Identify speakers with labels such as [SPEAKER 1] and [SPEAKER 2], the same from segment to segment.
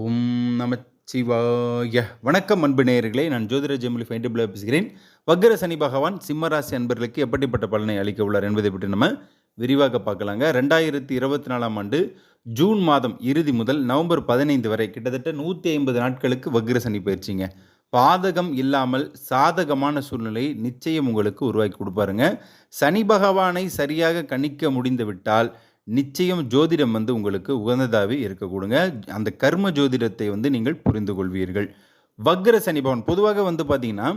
[SPEAKER 1] ஓம் நமச்சிவாய. வணக்கம் அன்பு நேயர்களே நான் ஜோதிட ஜெமிலி ஃபைண்டபிளாக பேசுகிறேன். வக்கர சனி பகவான் சிம்மராசி அன்பர்களுக்கு எப்படிப்பட்ட பலனை அளிக்க உள்ளார் என்பதை பற்றி நம்ம விரிவாக பார்க்கலாங்க. ரெண்டாயிரத்தி இருபத்தி நாலாம் ஆண்டு ஜூன் மாதம் இறுதி முதல் நவம்பர் பதினைந்து வரை கிட்டத்தட்ட நூற்றி ஐம்பது நாட்களுக்கு வக்ர சனி பயிற்சிங்க. பாதகம் இல்லாமல் சாதகமான சூழ்நிலை நிச்சயம் உங்களுக்கு உருவாக்கி கொடுப்பாருங்க. சனி பகவானை சரியாக கணிக்க முடிந்துவிட்டால் நிச்சயம் ஜோதிடம் வந்து உங்களுக்கு உகந்ததாகவே இருக்கக்கூடுங்க. அந்த கர்ம ஜோதிடத்தை வந்து நீங்கள் புரிந்து கொள்வீர்கள். வக்ர சனி பகவான் பொதுவாக வந்து பார்த்தீங்கன்னா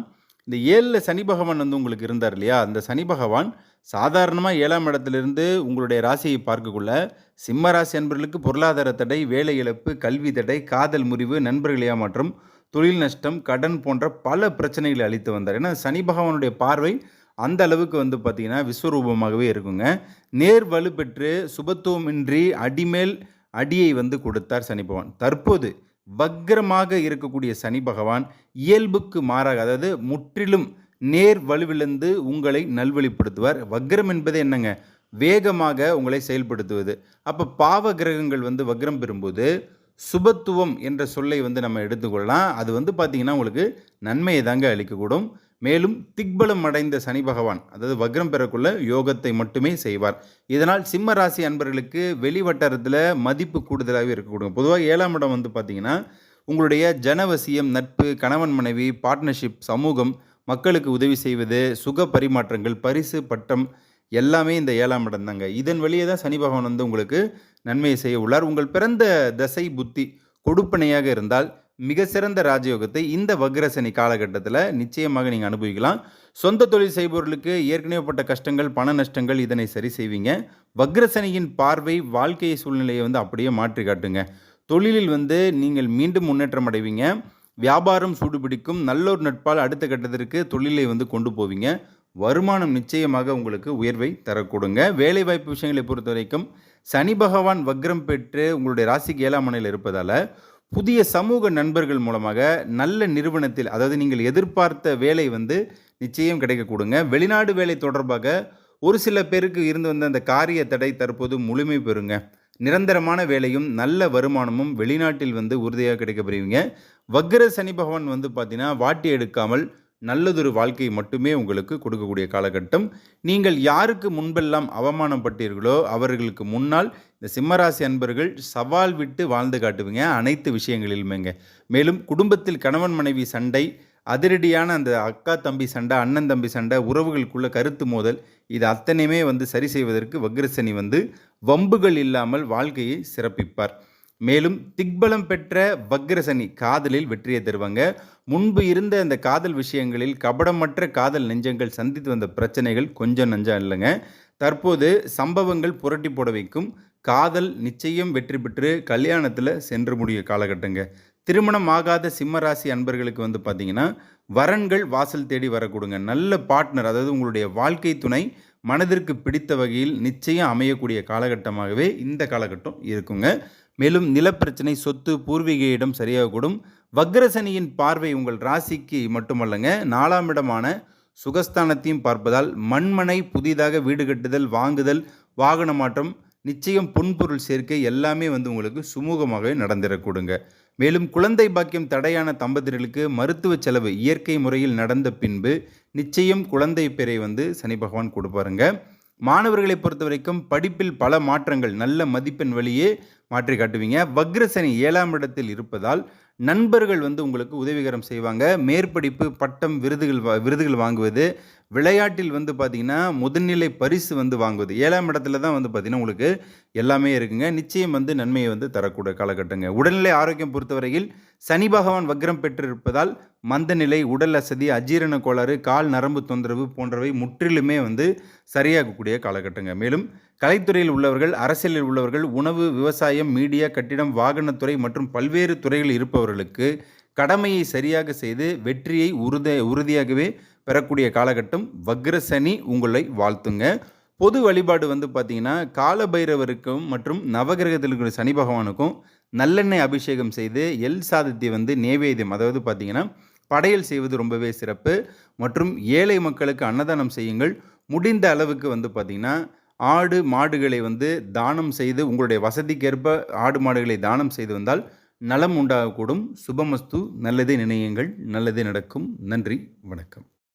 [SPEAKER 1] இந்த ஏழில் சனி பகவான் வந்து உங்களுக்கு இருந்தார் இல்லையா? அந்த சனி பகவான் சாதாரணமாக ஏழாம் இடத்துலேருந்து உங்களுடைய ராசியை பார்க்கக்குள்ள சிம்ம ராசி அன்பர்களுக்கு பொருளாதார தடை வேலை இழப்பு கல்வி தடை காதல் முறிவு நண்பர்கள் ஏமாற்றம் தொழில் நஷ்டம் கடன் போன்ற பல பிரச்சனைகளை அளித்து வந்தார். ஏன்னா சனி பகவானுடைய பார்வை அந்த அளவுக்கு வந்து பார்த்திங்கன்னா விஸ்வரூபமாகவே இருக்குங்க. நேர் வலு பெற்று சுபத்துவமின்றி அடிமேல் அடியை வந்து கொடுத்தார் சனி பகவான். தற்போது வக்ரமாக இருக்கக்கூடிய சனி பகவான் இயல்புக்கு மாறாக அதாவது முற்றிலும் நேர் வலுவிழந்து உங்களை நல்வழிப்படுத்துவார். வக்ரம் என்பது என்னங்க? வேகமாக உங்களை செயல்படுத்துவது. அப்போ பாவ கிரகங்கள் வந்து வக்ரம் பெறும்போது சுபத்துவம் என்ற சொல்லை வந்து நம்ம எடுத்துக்கொள்ளலாம். அது வந்து பார்த்திங்கன்னா உங்களுக்கு நன்மையை தாங்க அளிக்கக்கூடும். மேலும் திக்பலம் அடைந்த சனி பகவான் அதாவது வக்ரம் பெறக்குள்ள யோகத்தை மட்டுமே செய்வார். இதனால் சிம்ம ராசி அன்பர்களுக்கு வெளி வட்டாரத்தில் மதிப்பு கூடுதலாகவே இருக்கக்கூடும் பொதுவாக ஏழாம் இடம் வந்து பார்த்திங்கன்னா உங்களுடைய ஜனவசியம் நட்பு கணவன் மனைவி பார்ட்னர்ஷிப் சமூகம் மக்களுக்கு உதவி செய்வது சுக பரிமாற்றங்கள் பரிசு பட்டம் எல்லாமே இந்த ஏழாம் இடம் தாங்க. இதன் வழியே தான் சனி பகவான் வந்து உங்களுக்கு நன்மையை செய்ய உள்ளார். உங்கள் பிறந்த தசை புத்தி கொடுப்பனையாக இருந்தால் மிக சிறந்த ராஜயோகத்தை இந்த வக்ரசனி காலகட்டத்தில் நிச்சயமாக நீங்கள் அனுபவிக்கலாம். சொந்த தொழில் செய்பவர்களுக்கு ஏற்கனவே பட்ட கஷ்டங்கள் பண நஷ்டங்கள் இதனை சரி செய்வீங்க. வக்ரசனியின் பார்வை வாழ்க்கை சூழ்நிலையை வந்து அப்படியே மாற்றி காட்டுங்க. தொழிலில் வந்து நீங்கள் மீண்டும் முன்னேற்றம் அடைவீங்க. வியாபாரம் சூடுபிடிக்கும் நல்லோர் நட்பால் அடுத்த கட்டத்திற்கு தொழிலை வந்து கொண்டு போவீங்க. வருமானம் நிச்சயமாக உங்களுக்கு உயர்வை தரக்கூடுங்க. வேலைவாய்ப்பு விஷயங்களை பொறுத்த வரைக்கும் சனி பகவான் வக்ரம் பெற்று உங்களுடைய ராசிக்கு ஏழாம் மனையில் இருப்பதால் புதிய சமூக நண்பர்கள் மூலமாக நல்ல நிறுவனத்தில் அதாவது நீங்கள் எதிர்பார்த்த வேலை வந்து நிச்சயம் கிடைக்கக்கூடுங்க. வெளிநாடு வேலை தொடர்பாக ஒரு சில பேருக்கு இருந்து வந்த அந்த காரிய தடை தற்போது முழுமை பெறுங்க. நிரந்தரமான வேலையும் நல்ல வருமானமும் வெளிநாட்டில் வந்து உறுதியாக கிடைக்கப்பெறுவீங்க வக்ர சனி பகவான் வந்து பார்த்தீங்கன்னா வாட்டி எடுக்காமல் நல்லதொரு வாழ்க்கை மட்டுமே உங்களுக்கு கொடுக்கக்கூடிய காலகட்டம். நீங்கள் யாருக்கு முன்பெல்லாம் அவமானப்பட்டீர்களோ அவர்களுக்கு முன்னால் இந்த சிம்மராசி அன்பர்கள் சவால் விட்டு வாழ்ந்து காட்டுவீங்க அனைத்து விஷயங்களிலுமேங்க. மேலும் குடும்பத்தில் கணவன் மனைவி சண்டை அதிரடியான அந்த அக்கா தம்பி சண்டை அண்ணன் தம்பி சண்டை உறவுகளுக்குள்ள கருத்து மோதல் இது அத்தனையுமே வந்து சரி செய்வதற்கு வக்ரசனி வந்து வம்புகள் இல்லாமல் வாழ்க்கையை சிறப்பிப்பார். மேலும் திக்பலம் பெற்ற வக்ரசனி காதலில் வெற்றியை தருவாங்க. முன்பு இருந்த அந்த காதல் விஷயங்களில் கபடமற்ற காதல் நெஞ்சங்கள் சந்தித்து வந்த பிரச்சனைகள் கொஞ்சம் நஞ்சம் இல்லைங்க. தற்போது சம்பவங்கள் புரட்டி போட வைக்கும். காதல் நிச்சயம் வெற்றி பெற்று கல்யாணத்தில் சென்று முடிய காலகட்டங்க. திருமணம் ஆகாத சிம்மராசி அன்பர்களுக்கு வந்து பார்த்தீங்கன்னா வரன்கள் வாசல் தேடி வரக்கூடுங்க. நல்ல பார்ட்னர் அதாவது உங்களுடைய வாழ்க்கை துணை மனதிற்கு பிடித்த வகையில் நிச்சயம் அமையக்கூடிய காலகட்டமாகவே இந்த காலகட்டம் இருக்குங்க. மேலும் நிலப்பிரச்சனை சொத்து பூர்வீக இடம் சரியாக கூடும் வக்ரசனியின் பார்வை உங்கள் ராசிக்கு மட்டுமல்லங்க. நாலாம் இடமான சுகஸ்தானத்தையும் பார்ப்பதால் மண்மனை புதிதாக வீடு கட்டுதல் வாங்குதல் வாகன மாற்றம் நிச்சயம் பொன்பொருள் சேர்க்கை எல்லாமே வந்து உங்களுக்கு சுமூகமாகவே நடந்திடக்கூடுங்க மேலும் குழந்தை பாக்கியம் தடையான தம்பதியர்களுக்கு மருத்துவ செலவு இயற்கை முறையில் நடந்த பின்பு நிச்சயம் குழந்தை பேரை வந்து சனி பகவான் கொடுப்பாருங்க. மாணவர்களை பொறுத்த வரைக்கும் படிப்பில் பல மாற்றங்கள் நல்ல மதிப்பெண் வழியே மாற்றி காட்டுவீங்க. வக்ரசனி ஏழாம் இடத்தில் இருப்பதால் நண்பர்கள் வந்து உங்களுக்கு உதவிகரம் செய்வாங்க. மேற்படிப்பு பட்டம் விருதுகள் விருதுகள் வாங்குவது. விளையாட்டில் வந்து பார்த்திங்கன்னா முதல்நிலை பரிசு வந்து வாங்குவது. ஏழாம் இடத்துல தான் வந்து பார்த்திங்கன்னா உங்களுக்கு எல்லாமே இருக்குங்க. நிச்சயம் வந்து நன்மையை வந்து தரக்கூடிய காலகட்டங்க. உடல்நிலை ஆரோக்கியம் பொறுத்தவரையில் சனி பகவான் வக்ரம் பெற்றிருப்பதால் மந்தநிலை உடல் அசதி அஜீரண கோளாறு கால் நரம்பு தொந்தரவு போன்றவை முற்றிலுமே வந்து சரியாகக்கூடிய காலகட்டங்க. மேலும் கலைத்துறையில் உள்ளவர்கள் அரசியலில் உள்ளவர்கள் உணவு விவசாயம் மீடியா கட்டிடம் வாகனத்துறை மற்றும் பல்வேறு துறைகளில் இருப்பவர்களுக்கு கடமையை சரியாக செய்து வெற்றியை உறுத உறுதியாகவே பெறக்கூடிய காலகட்டம் வக்ரசனி உங்களை வாழ்த்துங்க. பொது வழிபாடு வந்து பார்த்திங்கன்னா காலபைரவருக்கும் மற்றும் நவகிரகத்தில் இருக்கிற சனி பகவானுக்கும் நல்லெண்ணெய் அபிஷேகம் செய்து எல் சாதத்தை வந்து நேவேத்தியம் அதாவது பார்த்திங்கன்னா படையல் செய்வது ரொம்பவே சிறப்பு. மற்றும் ஏழை மக்களுக்கு அன்னதானம் செய்யுங்கள். முடிந்த அளவுக்கு வந்து பார்த்திங்கன்னா ஆடு மாடுகளை வந்து தானம் செய்து உங்களுடைய வசதிக்கேற்ப ஆடு மாடுகளை தானம் செய்து வந்தால் நலம் உண்டாகக்கூடும். சுபமஸ்து. நல்லதே நினையுங்கள். நல்லதே நடக்கும். நன்றி. வணக்கம்.